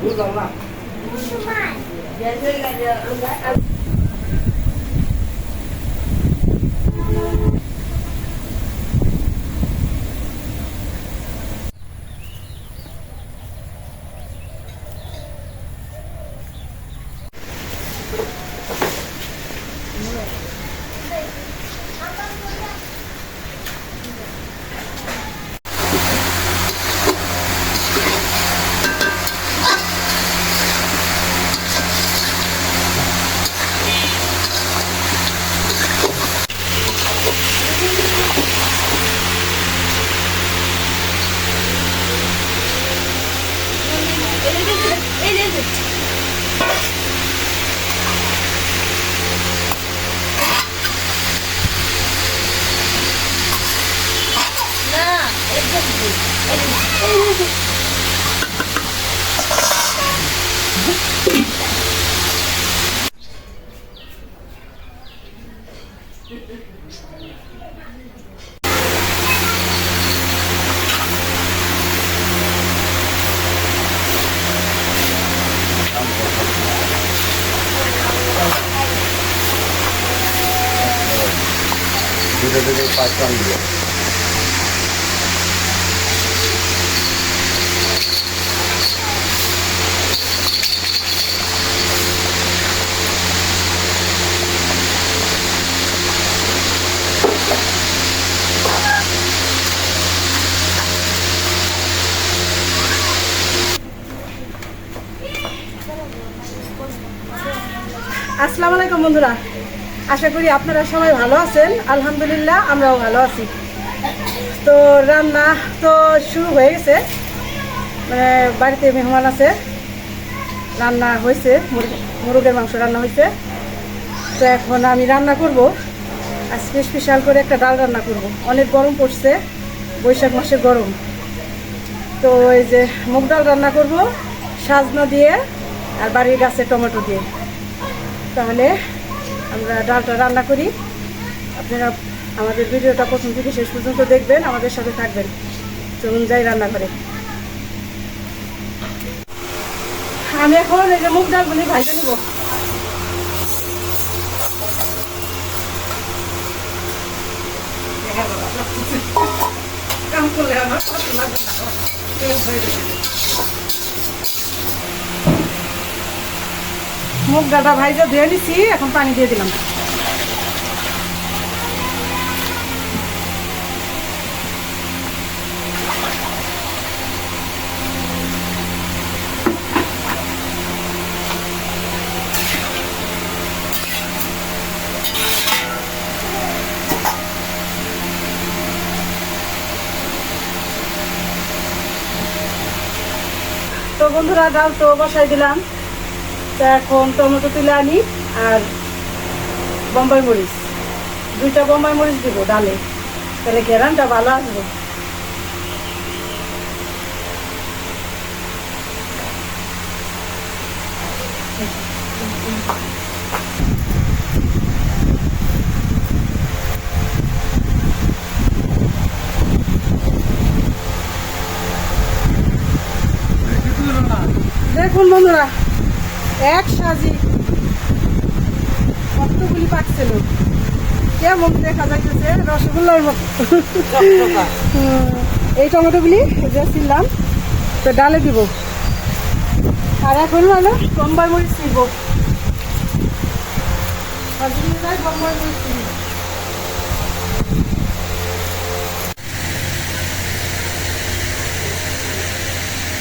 বুঝলাম না দুটো থেকে পাঁচ দিয়ে। আসসালামু আলাইকুম বন্ধুরা। আশা করি আপনারা সবাই ভালো আছেন। আলহামদুলিল্লাহ, আমরাও ভালো আছি। তো রান্না তো শুরু হয়ে গেছে। মানে বাড়িতে মেহমান আছে। রান্না হয়েছে, মুরগ- মুরগের মাংস রান্না হয়েছে। তো এখন আমি রান্না করব। আজকে স্পেশাল করে একটা ডাল রান্না করব। অনেক গরম পড়ছে, বৈশাখ মাসে গরম। তো এই যে মুগ ডাল রান্না করব, সাজনা দিয়ে আর বাড়ির গাছে টমেটো দিয়ে। তাহলে আমরা ডালটা রান্না করি। আপনারা আমাদের ভিডিওটা প্রথম থেকে শেষ পর্যন্ত দেখবেন, আমাদের সাথে থাকবেন। চলুন যাই রান্না করে। আমি এখন এই যে মুগ ডালগুলি ভাইজে নিব। কাম করলে আমার তেল হয়ে ডাটা ভাইজা ধুয়ে নিছি, এখন পানি দিয়ে দিলাম। তো বন্ধুরা, ডাল তো বসাই দিলাম। তা এখন টমেটো তুলে আনি আর বোম্বাই মরিচ। দুইটা বোম্বাই মরিচ দিব ডালে। তাহলে ঘেরানটা ভালো আসবে? দেখুন বন্ধুরা এক সাজি কতগুলি পাকছিল কেমন দেখা যাইতেছে? রসগোল্লার মতো। এই টমেটোগুলি যে ছিলাম তো ডালে দিব। আর এখন হলো বোম্বাই মরিচ দিব। বোম্বাই মরিচ দিব।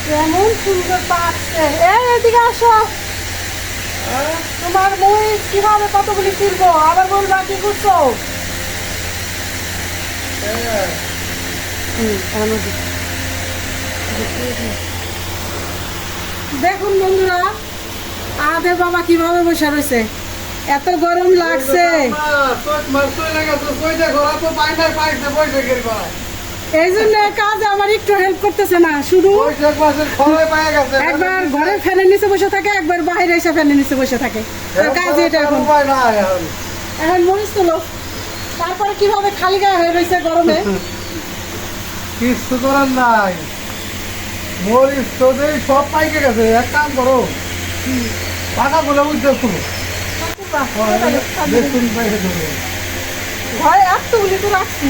কেমন সুন্দর এই এদিকে আসো। তোমার মহিষ কীভাবে কতগুলি তুলবো আবার বলবা কি করছ দেখুন বন্ধুরা আমাদের বাবা কীভাবে বসে রয়েছে এত গরম লাগছে এই জন্য কাজ আমার একটু হেল্প করতেছে না শুধু একবার ঘরে ফ্যানের নিচে বসে থাকে একবার বাইরে এসে ফ্যানের নিচে বসে থাকে। কাজ এটা এখন। এখন। মরিচ তোলো। তারপরে কীভাবে খালি গায়ে হয়ে রয়েছে গরমে? কিছু করার নাই। মরিচ তোদের সব পাইকে গেছে এক কাম করো। বলে বুঝতে দেখুন ঘরে এতগুলি তো রাখছি।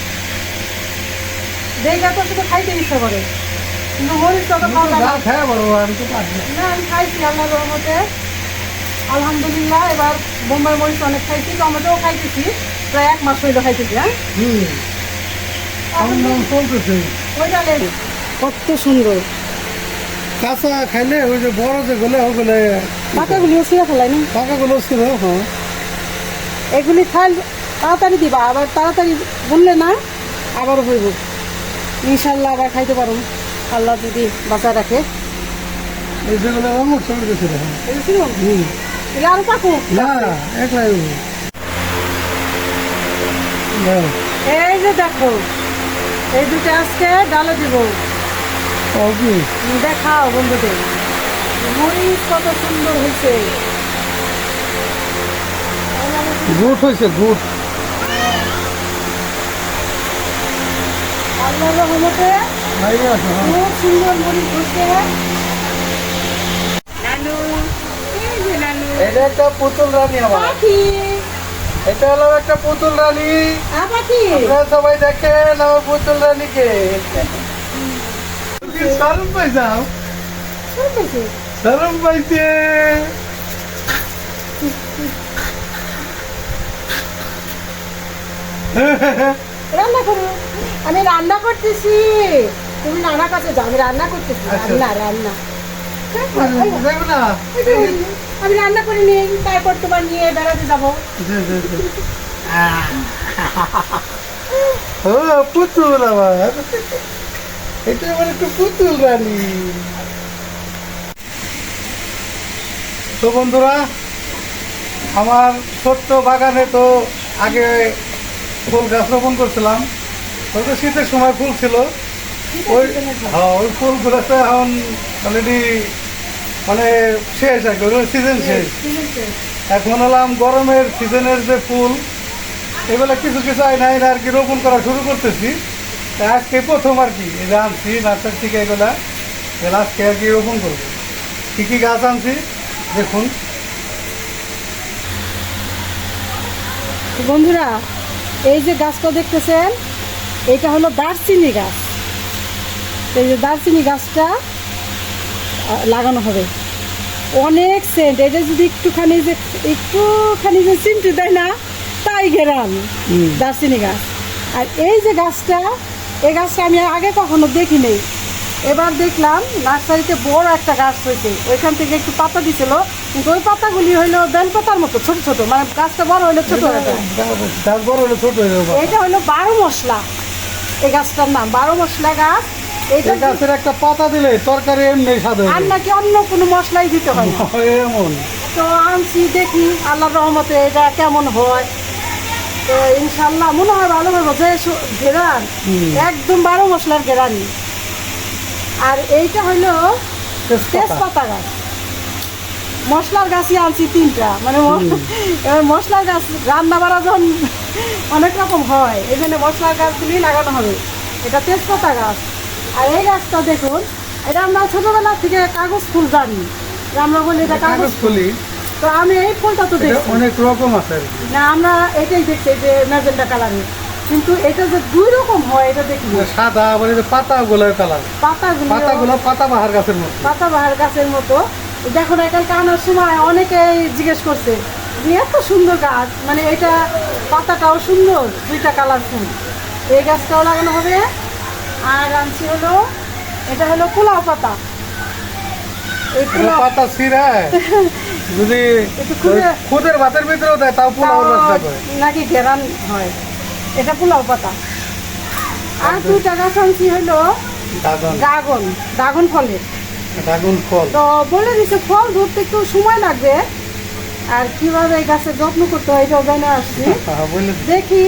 দেখে তো শুধু খাইতে ইচ্ছা করে। কিন্তু তো খাওয়া না। আমি খাইছি রহমতে। আলহামদুলিল্লাহ এবার বোম্বাই মরিচ অনেক খাইছি টমেটোও খাইতেছি প্রায় এক মাস হইল খাইতেছি হ্যাঁ। কত সুন্দর। কাঁচা খাইলে ওই যে বড় যে গলে ওগুলো পাতাগুলিও ছিঁড়ে ফেলাই না? পাকাগুলো ছিল হ্যাঁ। এগুলি খাল তাড়াতাড়ি দিবা আবার তাড়াতাড়ি বললে না আবারও হইব। ইনশাল্লাহ আবার খাইতে পারো আল্লাহ যদি বাঁচায় রাখে। এই আরও পাকো। যে দেখো এই দুটো আজকে ডালে দিব। দেখাও বন্ধুদের। মরিচ কত সুন্দর হয়েছে গুড হয়েছে গুড। আল্লাহ রহমতে হ্যাঁ। খুব সুন্দর মরিচ হয়েছে নানু এই যে নানু। এটা একটা পুতুল রানী আমার। এটা হলো একটা পুতুল রানী। আপনারা সবাই দেখেন আমার পুতুল রানীকে। সরম শুনতেছি সরম পাইছে। রান্না করো। আমি রান্না করতেছি। তুমি নানা কাছে যাও আমি রান্না করতেছি। আচ্ছা। রান্না রান্না। আমি রান্না করে নিই তারপর তোমার নিয়ে বেড়াতে যাব। ও পুতুল আমার। এটা আমার একটু পুতুল রানী। তো বন্ধুরা আমার ছোট্ট বাগানে তো আগে ফুল গাছ রোপণ করছিলাম। ওই তো শীতের সময় ফুল ছিল। ওই হ্যাঁ ওই ফুলগুলো তো এখন অলরেডি মানে শেষ আর কি সিজন শেষ। এখন হলাম গরমের সিজনের যে ফুল এগুলো কিছু কিছু আইনা আইনা আর কি রোপণ করা শুরু করতেছি। আজকে প্রথম আর কি এই যে আনছি নার্সারি থেকে এগুলা আজকে আর কি রোপণ করব। কী কী গাছ আনছি দেখুন। বন্ধুরা এই যে গাছটা দেখতেছেন এটা হলো দারচিনি গাছ। এই যে দারচিনি গাছটা লাগানো হবে। অনেক সেন্ট এটা যদি একটুখানি যে একটুখানি যে চিমটি দেয় না তাই ঘেরান দারচিনি গাছ। আর এই যে গাছটা এই গাছটা আমি আগে কখনো দেখি নেই এবার দেখলাম নার্সারিতে বড় একটা গাছ হয়েছে। ওইখান থেকে একটু পাতা দিছিল কিন্তু ওই পাতাগুলি হইল বেল পাতার মতো ছোট ছোট। মানে গাছটা বড় হইল ছোট হয়ে যায় বড় হলে ছোট হয়ে যাবে এটা হলো বারো মশলা। এই গাছটার নাম বারো মশলা গাছ। এটা গাছের একটা পাতা দিলে তরকারি এমনি আর নাকি অন্য কোনো মশলাই দিতে হয়? না এমন। তো আনছি দেখি আল্লাহর রহমতে এটা কেমন হয়। তো ইনশাল্লাহ মনে হয় ভালো হবে যে একদম বারো মশলার ঘেরানি। আর এইটা হইল তেজপাতা। তেজপাতা গাছ। মশলার গাছই আনছি তিনটা। মানে এবার মশলার গাছ রান্না বাড়া যখন অনেক রকম হয় এই জন্য মশলার গাছগুলি লাগানো হবে। এটা তেজপাতা গাছ। আর এই গাছটা দেখুন এটা আমরা ছোটোবেলা থেকে কাগজ ফুল জানি। আমরা বলি এটা কাগজ ফুলি। তো আমি এই ফুলটা তো দেখছি। অনেক রকম আছে না আমরা এটাই দেখছি যে ম্যাজেন্টা কালারের কিন্তু এটা যে দুই রকম হয় এটা দেখি সাদা আবার এই যে পাতাগুলোর কালার পাতাগুলো পাতাগুলো পাতা বাহার গাছের মতো। পাতাবাহার গাছের মতো। দেখুন এখানকার আনার সময় অনেকে জিজ্ঞেস করছে যে এত সুন্দর গাছ। মানে এটা পাতাটাও সুন্দর দুইটা কালারফুল। এই গাছটাও লাগানো হবে। আর আনছি হলো এটা হলো পোলাও পাতা। এই পোলাও পাতা যদি খুদের ভাতের ভিতরেও দেয় তাও পোলাও নাকি হয়। এটা পোলাও পাতা। আর দুইটা গাছ আনছি হলো ড্রাগন ড্রাগন ফলের। ড্রাগন ফল। তো বলে দিছে ফল ধরতে একটু সময় লাগবে। আর কীভাবে এই গাছের যত্ন করতে হয় এটাও জানে আসছি। হ্যাঁ, দেখি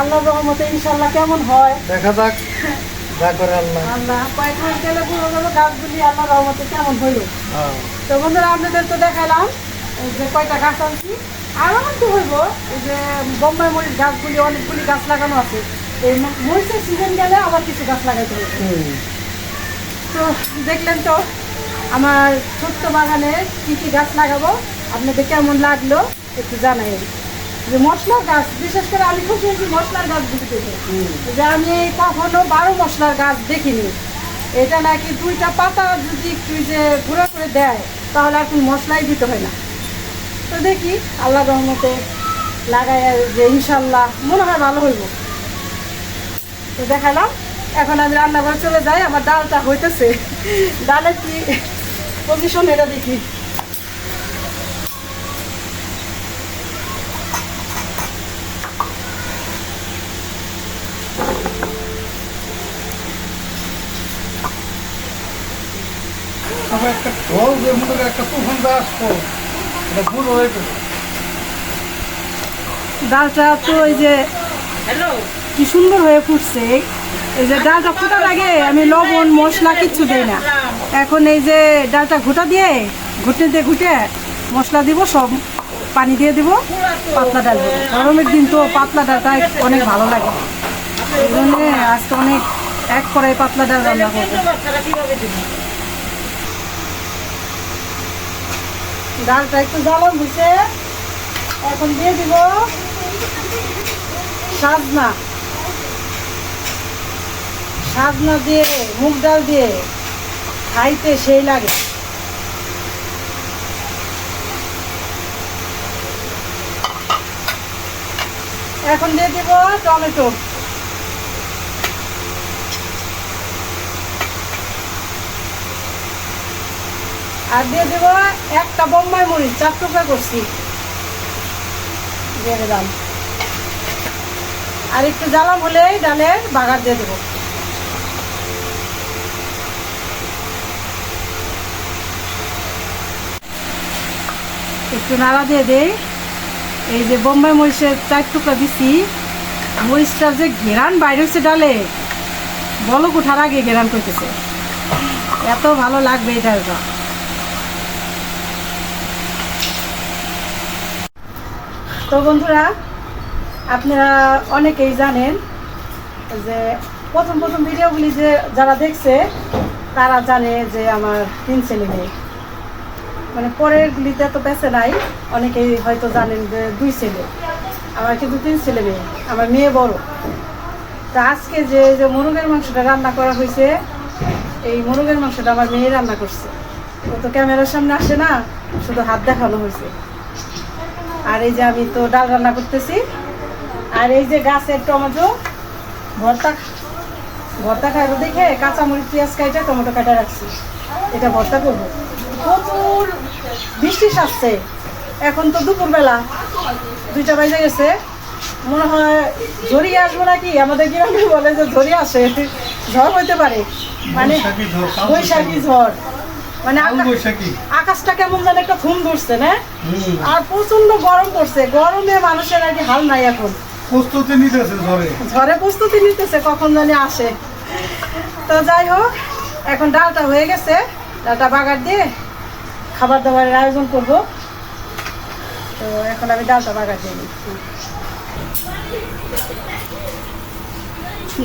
আল্লাহ রহমতে ইনশাল্লাহ কেমন হয়। দেখা যাক। যা করে আল্লাহ। আল্লাহ কয়েক মাস গেলে পুরো গেল গাছগুলি আল্লাহ রহমতে কেমন হইল। হ্যাঁ। তো বন্ধুরা আপনাদের তো দেখালাম যে কয়টা গাছ আনছি। আরও আনতে হইব এই যে বোম্বাই মরিচ গাছগুলি অনেকগুলি গাছ লাগানো আছে। এই মরিচের সিজন গেলে আবার কিছু গাছ লাগাইতে হবে। তো দেখলেন তো আমার ছোট্ট বাগানে কী কী গাছ লাগাবো আপনাদের কেমন লাগল একটু জানাই। যে মশলার গাছ বিশেষ করে আমি খুশি হয়েছি মশলার গাছ দেখতে যে আমি কখনো বারো মশলার গাছ দেখিনি। এটা নাকি দুইটা পাতা যদি একটু যে ঘুরে করে দেয় তাহলে আর কোনো মশলাই দিতে হয় না। তো দেখি আল্লাহ রহমতে লাগাই যে ইনশাল্লাহ মনে হয় ভালো হইব। তো দেখালাম। এখন আমি রান্নাঘরে চলে যাই আমার ডালটা হইতেছে। ডালের কি পজিশন এটা দেখি। তবে একটা ঢোল যে মনে করে একটা তুফান দা এটা ভুল ডালটা তো ওই যে কি সুন্দর হয়ে ফুটছে। এই যে ডালটা ফোটার আগে আমি লবণ, মশলা কিচ্ছু দিই না। এখন এই যে ডালটা ঘুটা দিয়ে, ঘুটে দিয়ে ঘুটে মশলা দিব, সব পানি দিয়ে দিব, পাতলা ডাল গরমের দিন তো পাতলা ডালটা অনেক ভালো লাগে। এই জন্যে আজকে অনেক এক কড়াই পাতলা ডাল রান্না করব। ডালটা একটু জ্বালান দিছে। এখন দিয়ে দিব সাজনা। সাজনা দিয়ে, মুগ ডাল দিয়ে খাইতে সেই লাগে। এখন দিয়ে দিব টমেটো। আর দিয়ে দেব একটা বোম্বাই মরিচ, চার টুকরা করছি। দিয়ে দিলাম। আর একটু জ্বালাম হলেই ডালের বাগার দিয়ে দেবো। একটু নাড়া দিয়ে দেই। এই যে বোম্বাই মরিচের চার টুকরা দিছি। মরিচটা যে ঘেরান বাইরে হচ্ছে ডালে। বলক ওঠার আগে ঘেরান করতেছে। এত ভালো লাগবে এই ডালটা তো বন্ধুরা, আপনারা অনেকেই জানেন যে প্রথম প্রথম ভিডিওগুলি যে যারা দেখছে, তারা জানে যে আমার তিন ছেলে মেয়ে। মানে পরের গুলিতে তো বেঁচে নাই। অনেকেই হয়তো জানেন যে দুই ছেলে। আমার কিন্তু তিন ছেলে মেয়ে। আমার মেয়ে বড়। তা আজকে যে যে মুরগের মাংসটা রান্না করা হয়েছে, এই মুরগের মাংসটা আমার মেয়ে রান্না করছে। ও তো ক্যামেরার সামনে আসে না, শুধু হাত দেখানো হয়েছে। আর এই যে আমি তো ডাল রান্না করতেছি। আর এই যে গাছের টমেটো, ভর্তা ভর্তা খাইবো দেখে কাঁচামরিচ, পেঁয়াজ কাইটা টমেটো কাটা রাখছি। এটা ভর্তা করব। প্রচুর বৃষ্টি আসছে এখন তো দুপুরবেলা। দুইটা বাজে গেছে। মনে হয় ঝড়ি আসব নাকি? আমাদের গ্রামে বলে যে ঝড়ি আসে? ঝড় হইতে পারে। মানে বৈশাখী ঝড়, মানে আকাশটা কেমন যেন একটা ঘুম ধরছে না? আর প্রচণ্ড গরম পড়ছে। গরমে মানুষের আর কি হাল নাই এখন। প্রস্তুতি নিতেছে ঝড়ে। ঝড়ে প্রস্তুতি নিতেছে কখন জানি আসে। তো যাই হোক এখন ডালটা হয়ে গেছে। ডালটা বাগার দিয়ে খাবার দাবারের আয়োজন করব। তো এখন আমি ডালটা দিয়ে নিচ্ছি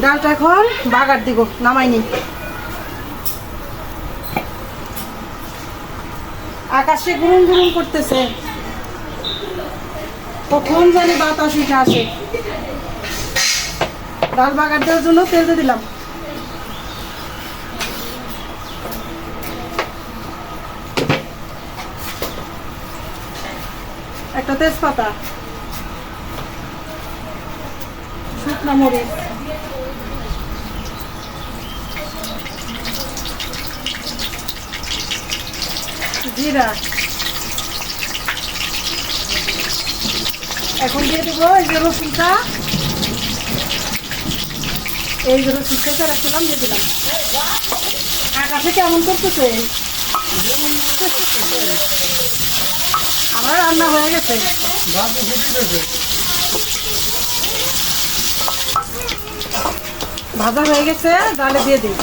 ডালটা এখন বাগার দিব নামাইনি আকাশে গুরুম গুরুম করতেছে। কখন জানি বাতাস উঠে আসে। ডাল বাগার দেওয়ার জন্য তেল দিলাম। একটা তেজপাতা। শুকনা মরিচ। জিরা। এখন দিয়ে দেবো এই যে রসুনটা। এই যে রসুন কেটে রাখছিলাম দিয়ে দিলাম। আকাশে কেমন করতেছে। আমার রান্না হয়ে গেছে। ভাজা হয়ে গেছে, ডালে দিয়ে দিই।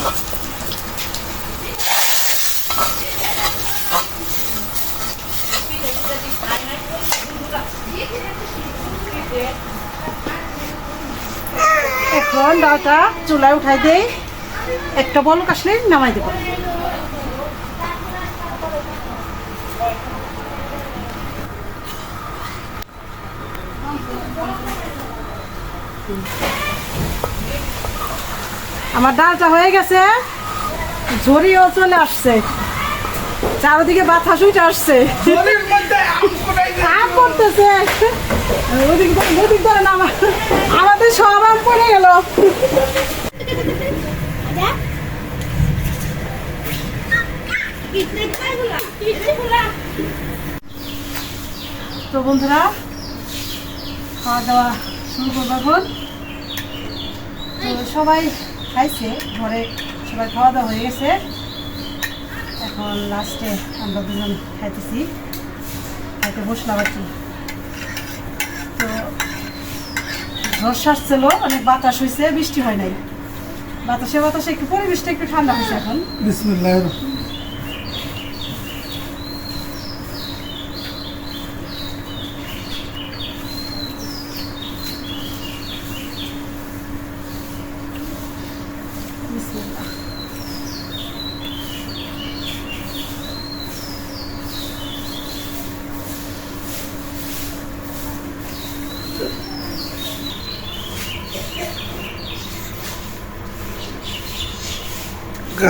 এখন ডালটা চুলায় উঠাই দেই। একটা বল কাশলে নামাই দেবো। আমার ডালটা হয়ে গেছে। ঝরিও চলে আসছে। চারিদিকে বাতাস উঠে আসছে। আম কোথায় গেছে? আম করতেছে ওদিক ওদিক ধরে না আমাদের সব আম পড়ে গেল। তো বন্ধুরা খাওয়া দাওয়া শুরু করব এখন। তো সবাই খাইছে, ঘরে সবাই খাওয়া দাওয়া হয়ে গেছে। এখন লাস্টে আমরা দুজন খাইতেছি। খাইতে বসলাম আর কি। তো ঝড় ছিল অনেক বাতাস হয়েছে বৃষ্টি হয় নাই। বাতাসে বাতাসে একটু পরিবেশটা একটু ঠান্ডা হয়েছে এখন।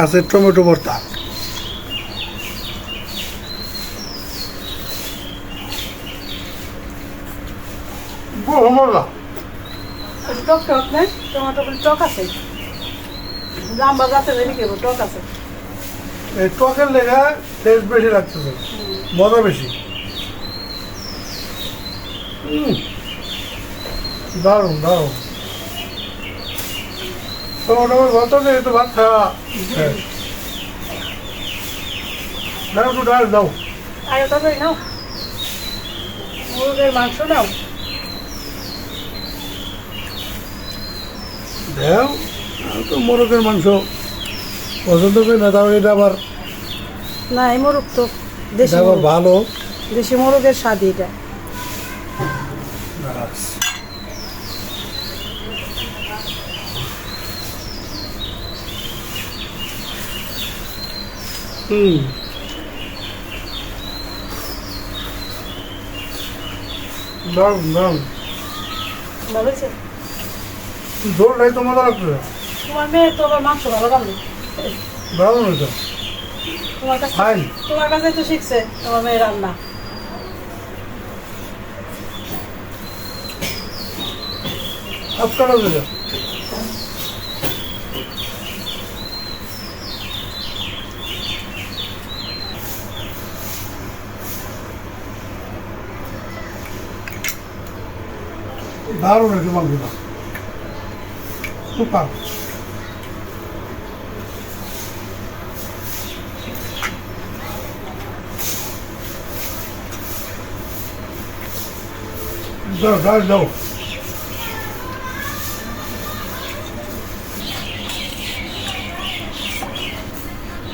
গাছের টমেটো ভর্তা। একটু টক টক নেই টমাটো টক আছে। জাম্বা গাছের এদিকে টক আছে। এই টকের লেখা টেস্ট বেশি লাগতেছে। মজা বেশি। উম, দারুণ। দারুণ টমেটো ভর্তা দিয়ে একটু ভাত খাওয়া। হ্যাঁ। দাও একটু ডাল দাও। আগে তবে নাও। মুরগের মাংস নাও। দেও তো মোরগের মাংস পছন্দ করি না তাও এটা আবার না এই মোরগ তো দেশি আবার ভালো। দেশি মোরগের স্বাদ এটা। হুম। ভালো তো মজা লাগছে তোমার মেয়ে তো আবার মাংস ভালো হয়েছে তোমার কাছে তোমার কাছে তো শিখছে তোমার মেয়ে রান্না। আজকাল দারুণ হয়েছে মাংসটা সুপার। দাও দাও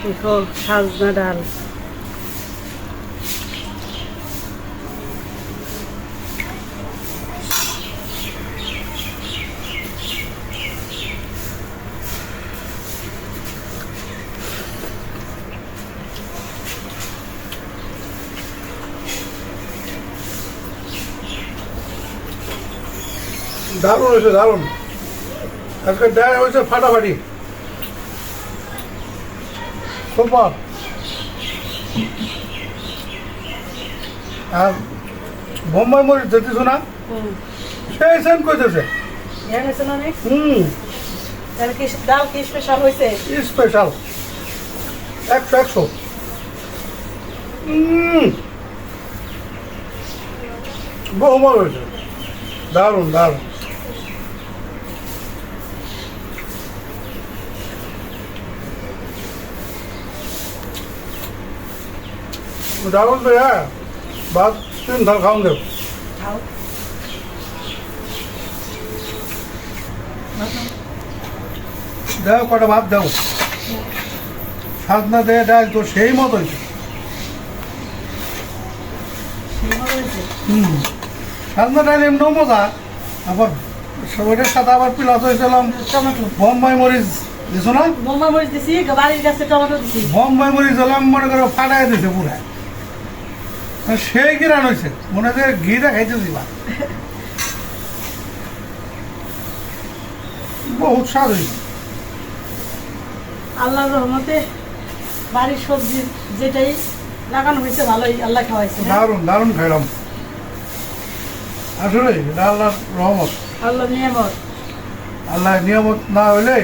দেখো সাজনা ডাল। দারুণ হয়েছে দারুণ। আজকে দেয় হয়েছে ফাটাফাটি। সুপার। আর বোম্বাই মরিচ যেতেছো না? হুম। সেই সেম করতেছে হুম। ডাল কি স্পেশাল হয়েছে? স্পেশাল একশো একশো। বহু মজা হয়েছে। দারুণ দারুণ। ডাবল তো হ্যাঁ ভাত তিন থাল খাওয়ান দেব দাও কটা ভাত দাও সাজনা দিয়ে ডাল তো সেই সুন্দর হয়েছে হুম সাজনা ডাল এমনিও মজা আবার ওইটার সাথে আবার পিলাস হয়েছিলাম বোম্বাই মরিচ দিছো না বোম্বা মরিচ দিছি বাড়ির কাছে টমেটো দিছি বোম্বাই মরিচ হলাম মনে করো ফাটাই দিছে পুরা সেই গিরান হয়েছে মনে হয় ঘিটা খাইতে দিবা বহুত স্বাদ হয়েছে আল্লাহর রহমতে বাড়ির সবজি যেটাই লাগানো হয়েছে ভালোই আল্লাহ খাওয়াইছে হ্যাঁ? দারুণ দারুণ খাইলাম। আসলে এটা আল্লাহর রহমত। আল্লাহ নিয়ামত। আল্লাহ নিয়মত না হইলে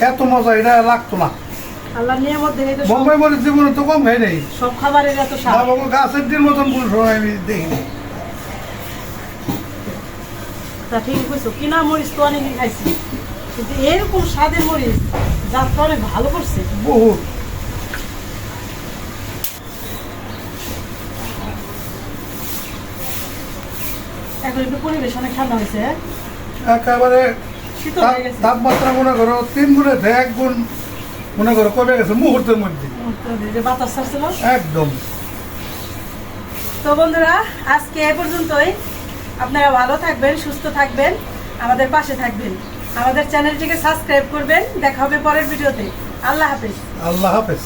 এত মজা এটা লাগতো না। আল্লাহ নিয়ামত দেখে তো মরিচ জীবনে তো কম খাই নাই। সব খাবারের এত স্বাদ। বাবা গাছের দিন মতন কোনো সময় আমি দেখিনি তা ঠিকই কইছো কিনা মরিচ তো অনেকে খাইছি। কিন্তু এরকম স্বাদের মরিচ যাত্রা অনেক ভালো করছে। বহুত। এখন একটু পরিবেশ অনেক ঠান্ডা হয়েছে হ্যাঁ? একেবারে হয়ে গেছে। তাপমাত্রা মনে করো তিন গুণে এক গুণ মনে করো কবে গেছে? মুহূর্তের মধ্যে। একদম। তো বন্ধুরা আজকে এ পর্যন্তই। আপনারা ভালো থাকবেন সুস্থ থাকবেন আমাদের পাশে থাকবেন। আমাদের চ্যানেলটিকে সাবস্ক্রাইব করবেন। দেখা হবে পরের ভিডিওতে। আল্লাহ হাফেজ। আল্লাহ হাফেজ।